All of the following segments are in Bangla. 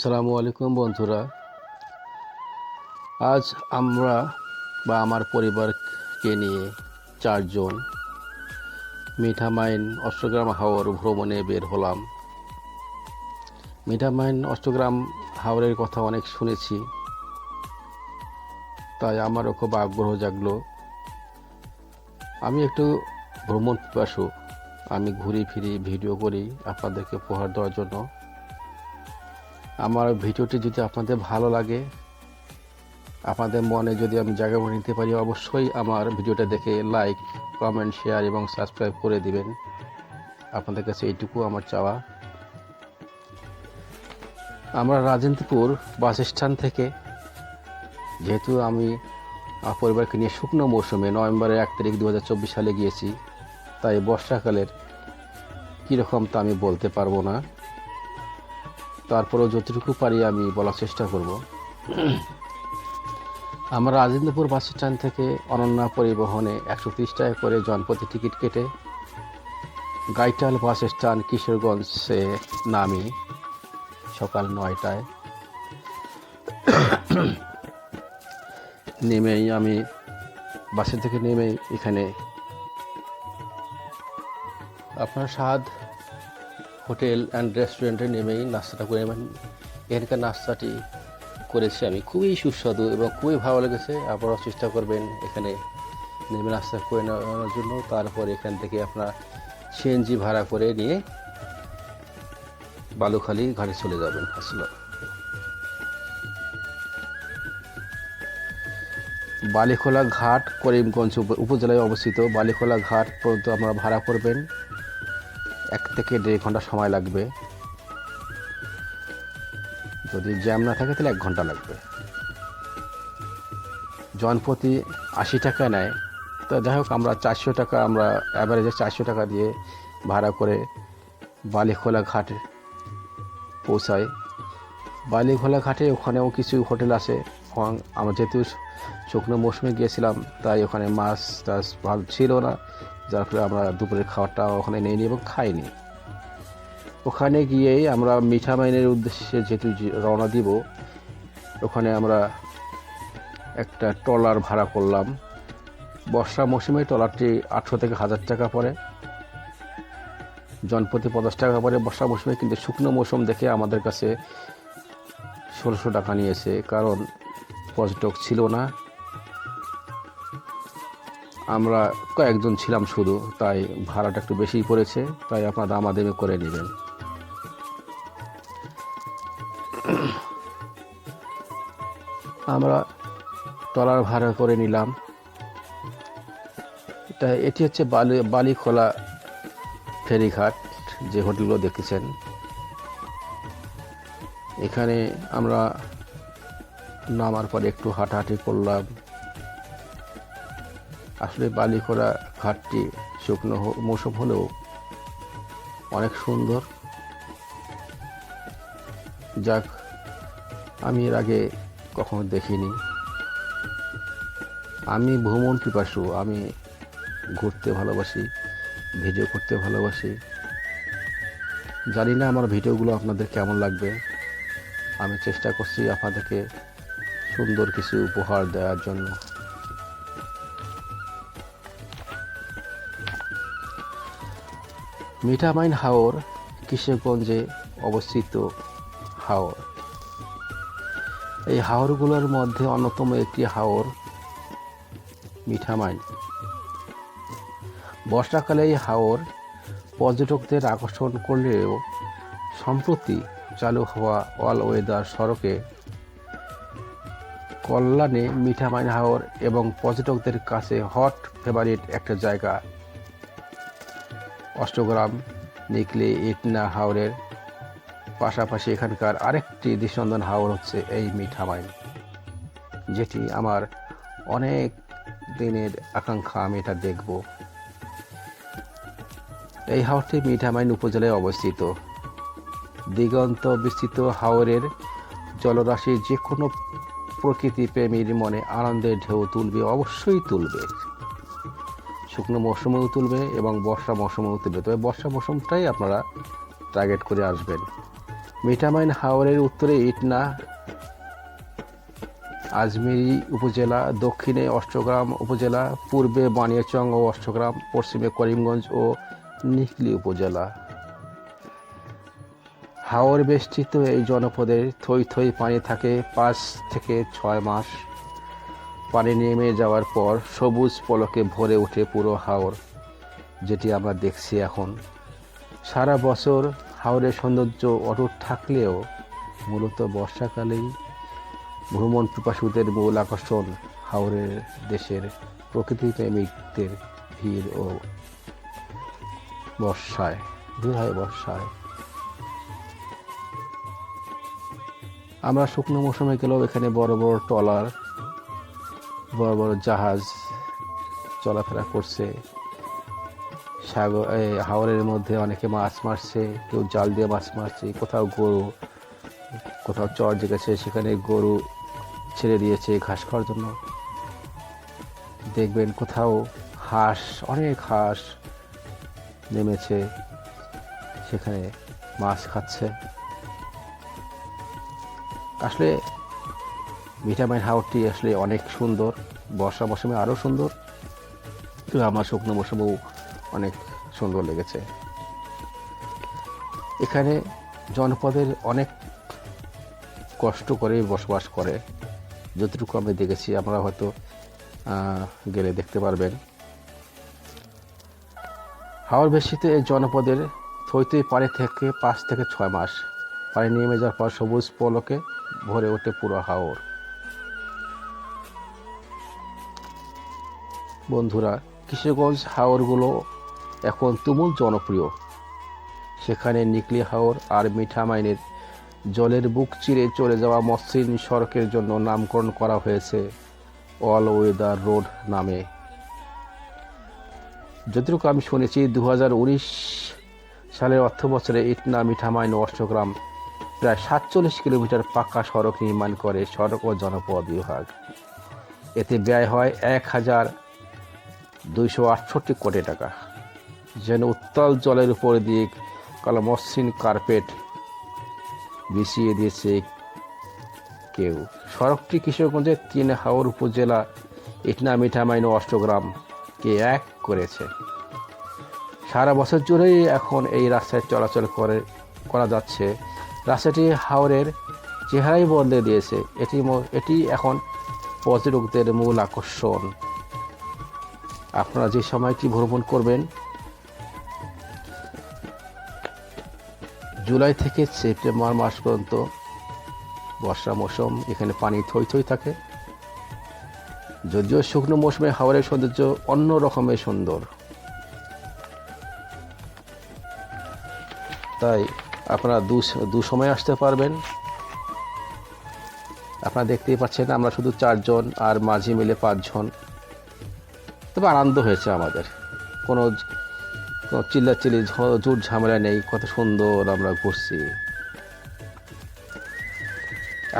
সালামু আলাইকুম বন্ধুরা। আজ আমরা বা আমার পরিবারকে নিয়ে চারজন মিঠামাইন অষ্টগ্রাম হাওর ভ্রমণে বের হলাম। মিঠামাইন অষ্টগ্রাম হাওরের কথা অনেক শুনেছি, তাই আমারও খুব আগ্রহ জাগলো। আমি একটু ভ্রমণ পিপাসু, আমি ঘুরি ফিরি, ভিডিও করি আপনাদেরকে উপহার দেওয়ার জন্য। আমার ভিডিওটি যদি আপনাদের ভালো লাগে, আপনাদের মনে যদি আমি জায়গা করে নিতে পারি, অবশ্যই আমার ভিডিওটা দেখে লাইক কমেন্ট শেয়ার এবং সাবস্ক্রাইব করে দিবেন। আপনাদের কাছে এইটুকু আমার চাওয়া। আমরা রাজেন্দ্রপুর বাস স্ট্যান্ড থেকে, যেহেতু আমি পরিবারকে নিয়ে শুকনো মৌসুমে নভেম্বরের এক তারিখ দু হাজার চব্বিশ সালে গিয়েছি, তাই বর্ষাকালের কীরকম তা আমি বলতে পারব না। তারপরেও যতটুকু পারি আমি বলার চেষ্টা করব। আমরা রাজেন্দ্রপুর বাস স্ট্যান্ড থেকে অনন্যা পরিবহনে একশো তিরিশ টাকা করে জনপতি টিকিট কেটে গাইটাল বাস স্ট্যান্ড কিশোরগঞ্জে নামি সকাল নয়টায়। নেমেই আমি বাসে থেকে নেমেই এখানে আপনার স্বাদ হোটেল অ্যান্ড রেস্টুরেন্টে নেমেই নাস্তাটা করে নেবেন এখানকার নাস্তাটি করেছি আমি। খুবই সুস্বাদু এবং খুবই ভালো লেগেছে। আপনারাও চেষ্টা করবেন এখানে নেমে নাস্তা করে নেওয়ার জন্য। তারপর এখান থেকে আপনার সিএনজি ভাড়া করে নিয়ে বালুখালী ঘাটে চলে যাবেন। আসলে বালিখোলা ঘাট করিমগঞ্জ উপজেলায় অবস্থিত। বালিখোলা ঘাট পর্যন্ত আপনারা ভাড়া করবেন। এক থেকে দেড় ঘণ্টা সময় লাগবে। যদি জ্যাম না থাকে তাহলে এক ঘণ্টা লাগবে। জনপ্রতি আশি টাকা নেয়, তো যাই হোক, আমরা চারশো টাকা, আমরা অ্যাভারেজে চারশো টাকা দিয়ে ভাড়া করে বালিখোলা ঘাটে পৌঁছাই। বালিখোলা ঘাটে ওখানেও কিছু হোটেল আছে। আমরা যেহেতু শুকনো মৌসুমে গিয়েছিলাম, তাই ওখানে মাছ টাছ ভালো ছিল না। যার ফলে আমরা দুপুরের খাবারটা ওখানে নিইনি এবং খাইনি। ওখানে গিয়েই আমরা মিঠা মাইনের উদ্দেশ্যে যেহেতু রওনা দিব, ওখানে আমরা একটা ট্রলার ভাড়া করলাম। বর্ষা মৌসুমে ট্রলারটি আটশো থেকে হাজার টাকা পড়ে। জনপ্রতি পঞ্চাশ টাকা পড়ে বর্ষা মৌসুমে, কিন্তু শুকনো মৌসুম দেখে আমাদের কাছে ষোলোশো টাকা নিয়েছে, কারণ পর্যটক ছিল না। আমরা কয়েকজন ছিলাম শুধু, তাই ভাড়াটা একটু বেশি পড়েছে, তাই আপনারা দামাদামি করে নেবেন। আমরা ট্রলার ভাড়া করে নিলাম। এটা এটি হচ্ছে বালি, বালিখোলা ফেরিঘাট, যে হোটেলগুলো দেখেছেন। এখানে আমরা নামার পরে একটু হাঁটাহাঁটি করলাম। আসলে বালিখোলা ঘাটটি শুকনো মৌসুম হলেও অনেক সুন্দর। যাক, আমি এর আগে কখনো দেখিনি। আমি ভ্রমণ পিপাসু, আমি ঘুরতে ভালোবাসি, ভিডিও করতে ভালোবাসি। জানি না আমার ভিডিওগুলো আপনাদের কেমন লাগবে। আমি চেষ্টা করছি আপনাদেরকে সুন্দর কিছু উপহার দেওয়ার জন্য। মিঠামাইন হাওর কিশোরগঞ্জে অবস্থিত হাওর। এই হাওরগুলোর মধ্যে অন্যতম একটি হাওর মিঠামাইন। বর্ষাকালে এই হাওর পর্যটকদের আকর্ষণ করলেও সম্প্রতি চালু হওয়া অল ওয়েদার সড়কে কল্যাণে মিঠামাইন হাওর এবং পর্যটকদের কাছে হট ফেভারিট একটা জায়গা অষ্টগ্রাম, নিকলি, ইটনা, হাওরের পাশাপাশি এখানকার আরেকটি দৃষ্টিনন্দন হাওর হচ্ছে এই মিঠামাইন যেটি আমার অনেক দিনের আকাঙ্ক্ষা, আমি এটা দেখব। এই হাওরটি মিঠামাইন উপজেলায় অবস্থিত। দিগন্ত বিস্তৃত হাওরের জলরাশি যে কোনো প্রকৃতি প্রেমীর মনে আনন্দের ঢেউ তুলবে, অবশ্যই তুলবে। শুকনো মৌসুমেও তুলবে এবং বর্ষা মৌসুমেও তুলবে। তবে বর্ষা মৌসুমটাই আপনারা টার্গেট করে আসবেন। মিঠামাইন হাওরের উত্তরে ইটনা, আজমেরি উপজেলা, দক্ষিণে অষ্টগ্রাম উপজেলা, পূর্বে বানিয়াচং ও অষ্টগ্রাম, পশ্চিমে করিমগঞ্জ ও নিকলি উপজেলা। হাওর বেষ্টিত এই জনপদের থই থই পানি থাকে পাঁচ থেকে ছয় মাস। পানি নেমে যাওয়ার পর সবুজ পলকে ভরে ওঠে পুরো হাওর, যেটি আমরা দেখছি এখন। সারা বছর হাওরের সৌন্দর্য অটুট থাকলেও মূলত বর্ষাকালেই ভ্রমণ পিপাসুদের মূল আকর্ষণ হাওরের দেশের প্রকৃতি প্রেমিকদের ভিড় ও বর্ষায় দূর হয় বর্ষায়। আমরা শুকনো মৌসুমে গেলেও এখানে বড় বড় ট্রলার বড় বড় জাহাজ চলাফেরা করছে। সাগর হাওরের মধ্যে অনেকে মাছ মারছে, কেউ জাল দিয়ে মাছ মারছে, কোথাও গরু, কোথাও চর জেগেছে, সেখানে গরু ছেড়ে দিয়েছে ঘাস খাওয়ার জন্য। দেখবেন কোথাও হাঁস, অনেক হাঁস নেমেছে, সেখানে মাছ খাচ্ছে। আসলে ভিটামিন হাওরটি আসলে অনেক সুন্দর, বর্ষা মৌসুমে আরও সুন্দর। কিন্তু আমার শুকনো মৌসুমেও অনেক সুন্দর লেগেছে। এখানে জনপদের অনেক কষ্ট করে বসবাস করে। যতটুকু আমি দেখেছি আমরা হয়তো গেলে দেখতে পারবেন। হাওড় বেশিতে এই জনপদের থইতই পারে থেকে পাঁচ থেকে ছয় মাস। পানি নেমে যাওয়ার পর সবুজ পলকে ভরে ওঠে পুরো হাওর। বন্ধুরা, কিশোরগঞ্জ হাওরগুলো এখন তুমুল জনপ্রিয়। সেখানে নিকলি হাওর আর মিঠামাইনের জলের বুক চিরে চলে যাওয়া মসৃণ সড়কের জন্য নামকরণ করা হয়েছে অল ওয়েদার রোড নামে। যতটুকু আমি শুনেছি দু হাজার উনিশ সালের অর্থ বছরে ইটনা মিঠামাইন অষ্টগ্রাম প্রায় সাতচল্লিশ কিলোমিটার পাকা সড়ক নির্মাণ করে সড়ক ও জনপদ বিভাগ। এতে ব্যয় হয় এক হাজার দুইশো আটষট্টি কোটি টাকা। যেন উত্তাল জলের উপর দিয়ে কালো মসৃণ কার্পেট বিছিয়ে দিয়েছে কেউ। সড়কটি কিশোরগঞ্জের তিন হাওর উপজেলা ইটনা মিঠামাইন অষ্টগ্রামকে এক করেছে। সারা বছর জুড়েই এখন এই রাস্তায় চলাচল করে, করা যাচ্ছে। রাস্তাটি হাওরের চেহারাই বদলে দিয়েছে। এটি এটি এখন পর্যটকদের মূল আকর্ষণ। আপনারা যে সময়টি ভ্রমণ করবেন? জুলাই থেকে সেপ্টেম্বর মাস পর্যন্ত বর্ষা মৌসুম, এখানে পানি থই থই থাকে। যদিও শুকনো মৌসুমে হাওড়ের সৌন্দর্য অন্য রকমের সুন্দর। তাই আপনারা দু দু সময় আসতে পারবেন। আপনারা দেখতেই পাচ্ছেন, আমরা শুধু চারজন আর মাঝে মিলে পাঁচজন। তবে আনন্দ হয়েছে আমাদের। কোনো চিল্লাচিল্লি ঝুট ঝামেলা নেই, কত সুন্দর আমরা ঘুরছি।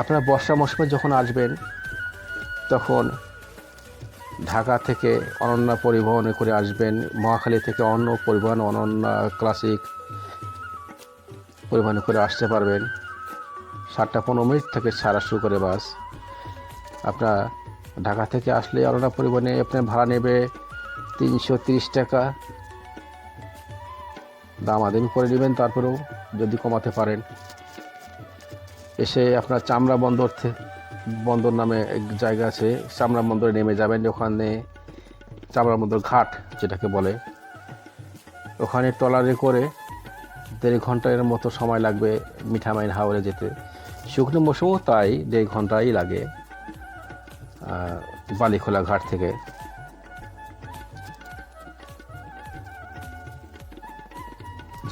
আপনারা বর্ষা মৌসুমে যখন আসবেন, তখন ঢাকা থেকে অনন্যা পরিবহনে করে আসবেন, মহাখালী থেকে অন্য পরিবহন, অনন্যা ক্লাসিক পরিবহনে করে আসতে পারবেন। সাতটা পনেরো মিনিট থেকে ছাড়া শুরু করে বাস। আপনার ঢাকা থেকে আসলে অনন্যা পরিবহনে আপনার ভাড়া নেবে তিনশো তিরিশ টাকা। দামাদামি করে নেবেন, তারপরেও যদি কমাতে পারেন। এসে আপনার চামড়া বন্দর বন্দর নামে এক জায়গা আছে, চামড়া বন্দরে নেমে যাবেন। ওখানে চামড়া বন্দর ঘাট যেটাকে বলে, ওখানে ট্রলারে করে দেড় ঘণ্টার মতো সময় লাগবে মিঠামাইন হাওড়ে যেতে। শুকনো মৌসুমও তাই, দেড় ঘন্টাই লাগে। বালিখোলা ঘাট থেকে।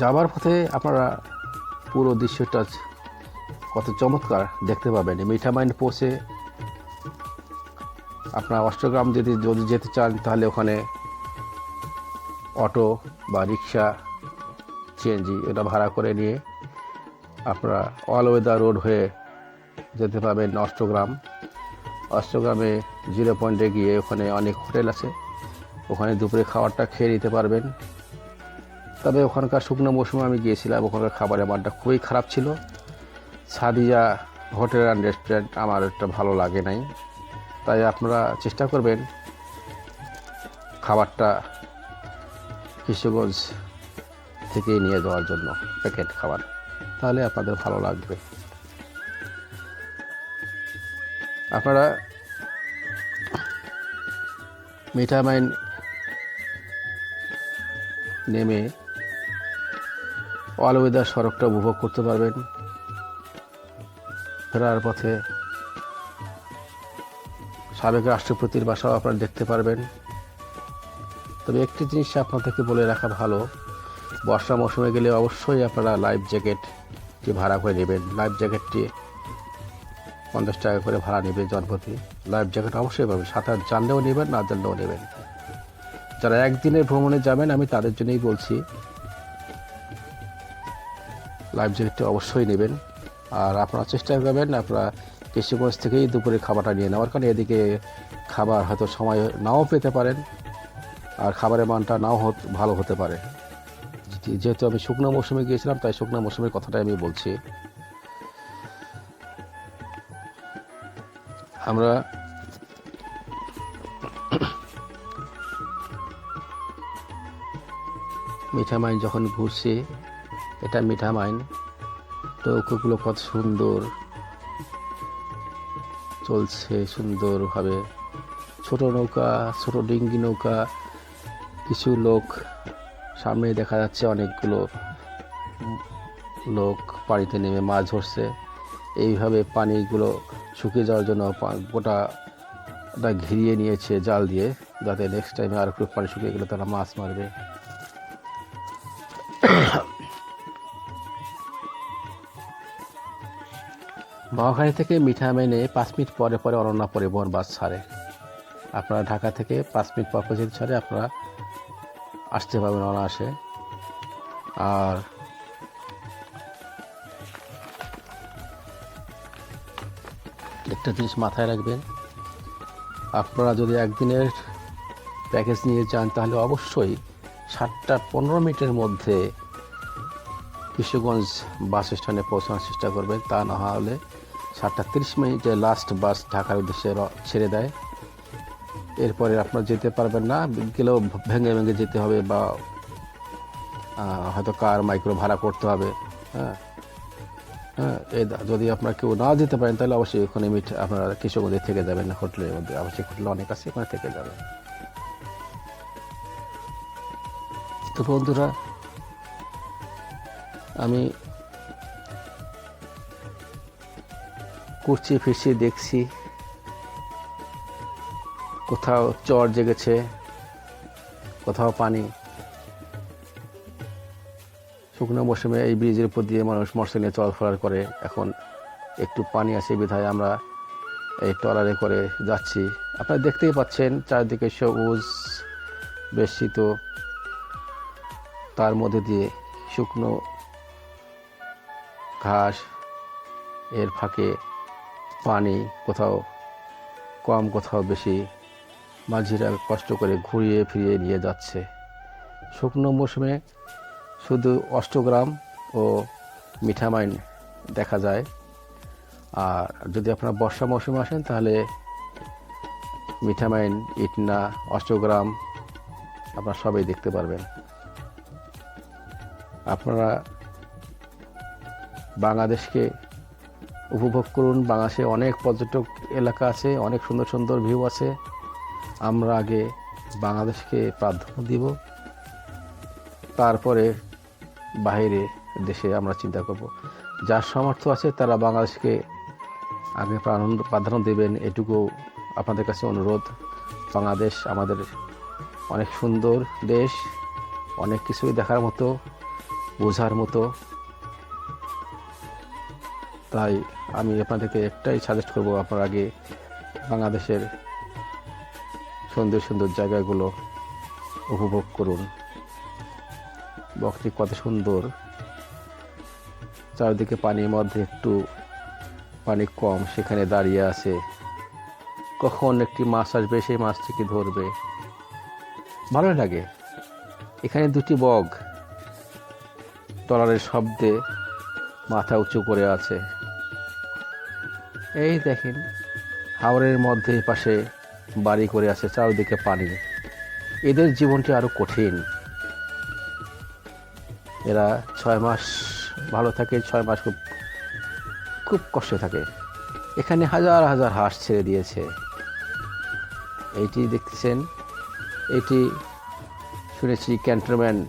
যাবার পথে আপনারা পুরো দৃশ্যটা কত চমৎকার দেখতে পাবেন। মিঠামাইন পৌঁছে আপনার অষ্টগ্রাম যদি যদি যেতে চান, তাহলে ওখানে অটো বা রিক্সা সিএনজি এটা ভাড়া করে নিয়ে আপনারা অল ওয়েদার রোড হয়ে যেতে পাবেন অষ্টগ্রাম। অষ্টগ্রামে জিরো পয়েন্টে গিয়ে ওখানে অনেক হোটেল আছে। ওখানে দুপুরে খাবারটা খেয়ে নিতে পারবেন। তবে ওখানকার শুকনো মৌসুমে আমি গিয়েছিলাম, ওখানকার খাবারের মানটা খুবই খারাপ ছিল। সাদিয়া হোটেল অ্যান্ড রেস্টুরেন্ট আমার একটা ভালো লাগে নাই। তাই আপনারা চেষ্টা করবেন খাবারটা কিশোরগঞ্জ থেকে নিয়ে যাওয়ার জন্য প্যাকেট খাবার। তাহলে আপনাদের ভালো লাগবে। আপনারা মিঠামাইন নেমে অল ওয়েদার সড়কটা উপভোগ করতে পারবেন। ফেরার পথে সাবেক রাষ্ট্রপতির বাসাও আপনারা দেখতে পারবেন। তবে একটি জিনিস আপনাদেরকে বলে রাখা ভালো, বর্ষা মৌসুমে গেলে অবশ্যই আপনারা লাইফ জ্যাকেটটি ভাড়া করে নেবেন। লাইফ জ্যাকেটটি পঞ্চাশ টাকা করে ভাড়া নেবে জনপ্রতি। লাইফ জ্যাকেট অবশ্যই পাবেন। সাঁতার জানলেও নেবেন, না জানলেও নেবেন। যারা একদিনের ভ্রমণে যাবেন, আমি তাদের জন্যই বলছি লাইফ জ্যাকেটটি অবশ্যই নেবেন। আর আপনারা চেষ্টা করবেন আপনারা কৃষিগঞ্জ থেকেই দুপুরে খাবারটা নিয়ে নেওয়ার। কারণে এদিকে খাবার হয়তো সময় নাও পেতে পারেন, আর খাবারের মানটা নাও ভালো হতে পারে। যেহেতু আমি শুকনো মৌসুমে গিয়েছিলাম, তাই শুকনো মৌসুমের কথাটাই আমি বলছি। আমরা মিঠা মাইন যখন ঘুরছি, এটা মিঠা মাইন নৌকোগুলো কত সুন্দর চলছে, সুন্দরভাবে। ছোট নৌকা, ছোট ডিঙ্গি নৌকা, কিছু লোক সামনে দেখা যাচ্ছে, অনেকগুলো লোক পানিতে নেমে মাছ ধরছে। এইভাবে পানিগুলো শুকিয়ে যাওয়ার জন্য পা- গোটা ওটা ঘিরিয়ে নিয়েছে জাল দিয়ে, যাতে নেক্সট টাইমে আর একটু পানি শুকিয়ে গেলে তারা মাছ মারবে। বাওয়াখালী থেকে মিঠা মেনে পাঁচ মিনিট পরে পরে অরণ্যা পরিবহন বাস ছাড়ে। আপনারা ঢাকা থেকে পাঁচ মিনিট পর পর যদি ছাড়ে, আপনারা আসতে পারবেন অনায়াসে। আর একটা জিনিস মাথায় রাখবেন। আপনারা যদি একদিনের প্যাকেজ নিয়ে যান, তাহলে অবশ্যই সাতটা পনেরো মিনিটের মধ্যে কিশোরগঞ্জ বাস স্ট্যান্ডে পৌঁছানোর চেষ্টা করবেন। তা না হলে সাতটা তিরিশ মিনিটে লাস্ট বাস ঢাকার উদ্দেশ্যে ছেড়ে দেয়। এরপরে আপনারা যেতে পারবেন না, গেলেও ভেঙে ভেঙে যেতে হবে বা হয়তো কার মাইক্রো ভাড়া করতে হবে। হ্যাঁ। হ্যাঁ যদি আপনার কেউ না যেতে পারেন, তাহলে অবশ্যই ওখানে মিট আপনারা কিশোরগঞ্জে থেকে যাবেন হোটেলের মধ্যে আবাসিক হোটেল অনেক আছে, ওখানে থেকে যাবেন। তো বন্ধুরা, আমি করছি ফিরছি, দেখছি কোথাও চর জেগেছে, কোথাও পানি শুকনো মৌসুমে এই ব্রিজের উপর দিয়ে মানুষ মোটরসাইকেল নিয়ে চলাফেরা করে। এখন একটু পানি আছে বিধায় আমরা এই ট্রলারে করে যাচ্ছি। আপনারা দেখতেই পাচ্ছেন চারদিকে সবুজ বেষ্টিত। তার মধ্যে দিয়ে শুকনো ঘাস, এর ফাঁকে পানি কোথাও কম, কোথাও বেশি। মাঝিরা কষ্ট করে ঘুরিয়ে ফিরিয়ে নিয়ে যাচ্ছে। শুকনো মৌসুমে শুধু অষ্টগ্রাম ও মিঠামাইন দেখা যায়। আর যদি আপনারা বর্ষা মৌসুমে আসেন, তাহলে মিঠামাইন ইটনা, অষ্টগ্রাম আপনারা সবই দেখতে পারবেন। আপনারা বাংলাদেশকে উপভোগ করুন। বাংলাদেশে অনেক পর্যটক এলাকা আছে, অনেক সুন্দর সুন্দর ভিউ আছে। আমরা আগে বাংলাদেশকে প্রাধান্য দিব। তারপরে বাইরে দেশে আমরা চিন্তা করব। যার সামর্থ্য আছে তারা বাংলাদেশকে আগে প্রাধান্য প্রাধান্য দেবেন, এটুকু আপনাদের কাছে অনুরোধ। বাংলাদেশ আমাদের অনেক সুন্দর দেশ, অনেক কিছুই দেখার মতো, বোঝার মতো। তাই আমি আপনাদেরকে একটাই সাজেস্ট করব, আপনার আগে বাংলাদেশের সুন্দর সুন্দর জায়গাগুলো উপভোগ করুন। বকটি কত সুন্দর। চারিদিকে পানির মধ্যে একটু পানি কম সেখানে দাঁড়িয়ে আছে। কখন একটি মাছ আসবে, সেই মাছটিকে ধরবে। ভালো লাগে। এখানে দুটি বগ। ট্রলারের শব্দে মাথা উঁচু করে আছে। এই দেখেন, হাওরের মধ্যে পাশে বাড়ি করে আছে চারিদিকে পানি। এদের জীবনটি আরও কঠিন। এরা ছয় মাস ভালো থাকে, ছয় মাস খুব খুব কষ্ট থাকে। এখানে হাজার হাজার হাঁস ছেড়ে দিয়েছে। এইটি দেখতেছেন এটি শুনেছি ক্যান্টনমেন্ট,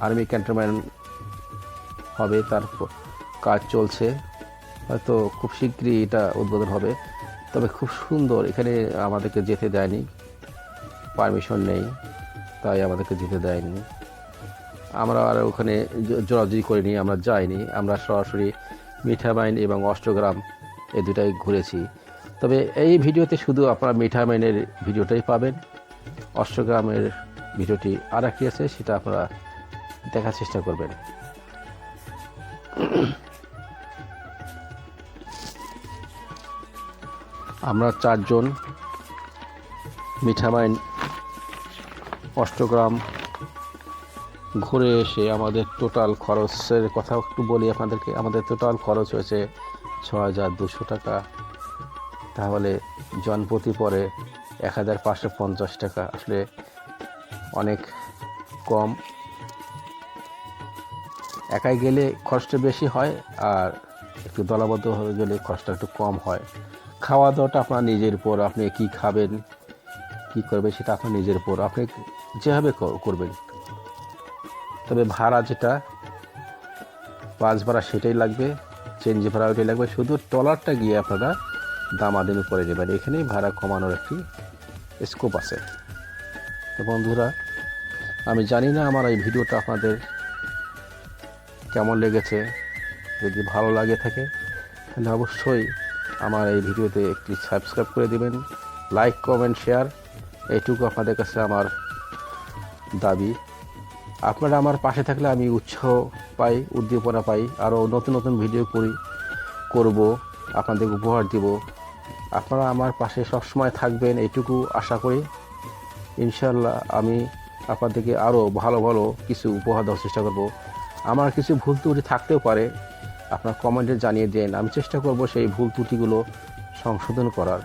আর্মি ক্যান্টনমেন্ট হবে, তার কাজ চলছে। হয়তো খুব শীঘ্রই এটা উদ্বোধন হবে। তবে খুব সুন্দর, এখানে আমাদেরকে যেতে দেয়নি, পারমিশন নেই, তাই আমাদেরকে যেতে দেয়নি। আমরা আর ওখানে জোরাজুরি করিনি, আমরা যাইনি। আমরা সরাসরি মিঠামাইন এবং অষ্টগ্রাম এই দুটাই ঘুরেছি। তবে এই ভিডিওতে শুধু আপনারা মিঠামাইনের ভিডিওটাই পাবেন। অষ্টগ্রামের ভিডিওটি আর একটি আছে, সেটা আপনারা দেখার চেষ্টা করবেন। আমরা চারজন মিঠামাইন, অষ্টগ্রাম ঘুরে এসে আমাদের টোটাল খরচের কথা একটু বলি আপনাদেরকে। আমাদের টোটাল খরচ হয়েছে ছ হাজার দুশো টাকা। তাহলে জনপ্রতি পরে এক হাজার পাঁচশো পঞ্চাশ টাকা। আসলে অনেক কম। একাই গেলে খরচটা বেশি হয় আর একটু দলবদ্ধ হয়ে গেলে খরচটা একটু কম হয়। খাওয়া দাওয়াটা আপনার নিজের উপর, আপনি কি খাবেন, কি করবেন সেটা আপনার নিজের উপর। আপনি যেভাবে করবেন। তবে ভাড়া যেটা, পাঁচ ভাড়া সেটাই লাগবে চেঞ্জ ভাড়া ওইটাই লাগবে। শুধু ট্রলারটা গিয়ে আপনারা দামাদামি করে নেবেন। এখানেই ভাড়া কমানোর একটি স্কোপ আছে। তো বন্ধুরা, আমি জানি না আমার এই ভিডিওটা আপনাদের কেমন লেগেছে। যদি ভালো লাগে থাকে, তাহলে অবশ্যই আমার এই ভিডিওতে একটি সাবস্ক্রাইব করে দেবেন। লাইক কমেন্ট শেয়ার এইটুকু আপনাদের কাছে আমার দাবি। আপনারা আমার পাশে থাকলে আমি উৎসাহ পাই, উদ্দীপনা পাই, আরও নতুন নতুন ভিডিও করি, করব, আপনাদের উপহার দিব। আপনারা আমার পাশে সবসময় থাকবেন, এইটুকু আশা করি। ইনশাল্লাহ আমি আপনাদেরকে আরও ভালো ভালো কিছু উপহার দেওয়ার চেষ্টা করব। আমার কিছু ভুল ত্রুটি থাকতেও পারে, আপনার কমেন্টে জানিয়ে দেন। আমি চেষ্টা করব সেই ভুল ত্রুটিগুলো সংশোধন করার।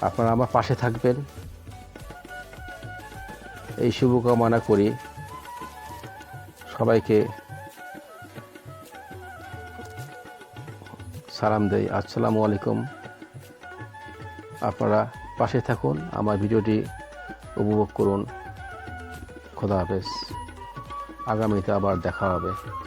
আপনারা আমার পাশে থাকবেন। এই শুভকামনা করি সবাইকে। সালাম দেই। আসসালামু আলাইকুম। আপনারা পাশে থাকুন, আমার ভিডিওটি উপভোগ করুন। খোদা হাফেজ। আগামীতে আবার দেখা হবে।